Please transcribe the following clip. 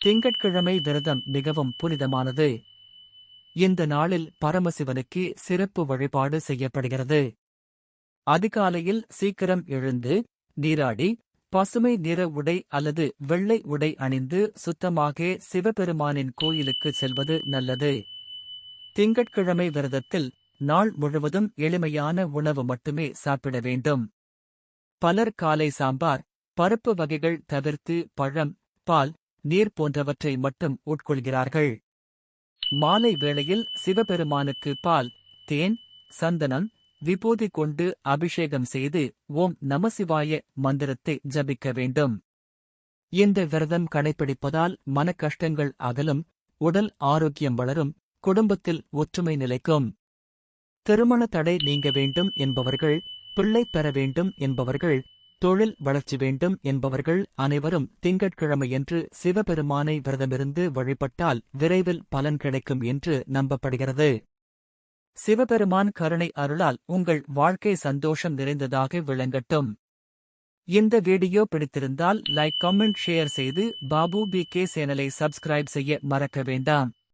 திங்கட்கிழமை விரதம் மிகவும் புனிதமானது. இந்த நாளில் பரமசிவனுக்கு சிறப்பு வழிபாடு செய்யப்படுகிறது. அதிகாலையில் சீக்கிரம் எழுந்து நீராடி பசுமை நிற உடை அல்லது வெள்ளை உடை அணிந்து சுத்தமாக சிவபெருமானின் கோயிலுக்கு செல்வது நல்லது. திங்கட்கிழமை விரதத்தில் நாள் முழுவதும் எளிமையான உணவு மட்டுமே சாப்பிட வேண்டும். பலர் காலை சாம்பார் பருப்பு வகைகள் தவிர்த்து பழம் பால் நீர் போன்றவற்றை மட்டும் உட்கொள்கிறார்கள். மாலை வேளையில் சிவபெருமானுக்கு பால் தேன் சந்தனம் விபூதி கொண்டு அபிஷேகம் செய்து ஓம் நமசிவாய மந்திரத்தை ஜபிக்க வேண்டும். இந்த விரதம் கடைப்பிடிப்பதால் மனக்கஷ்டங்கள் அகலும் உடல் ஆரோக்கியம் வளரும் குடும்பத்தில் ஒற்றுமை நிலைக்கும். திருமண தடை நீங்க வேண்டும் என்பவர்கள் பிள்ளை பெற வேண்டும் என்பவர்கள் தொழில் வளர்ச்சி வேண்டும் என்பவர்கள் அனைவரும் திங்கட்கிழமையன்று சிவபெருமானை விரதமிருந்து வழிபட்டால் விரைவில் பலன் கிடைக்கும் என்று நம்பப்படுகிறது. சிவபெருமான் கருணை அருளால் உங்கள் வாழ்க்கை சந்தோஷம் நிறைந்ததாக விளங்கட்டும். இந்த வீடியோ பிடித்திருந்தால் லைக் கமெண்ட் ஷேர் செய்து பாபு பி கே சேனலை சப்ஸ்கிரைப் செய்ய மறக்க வேண்டாம்.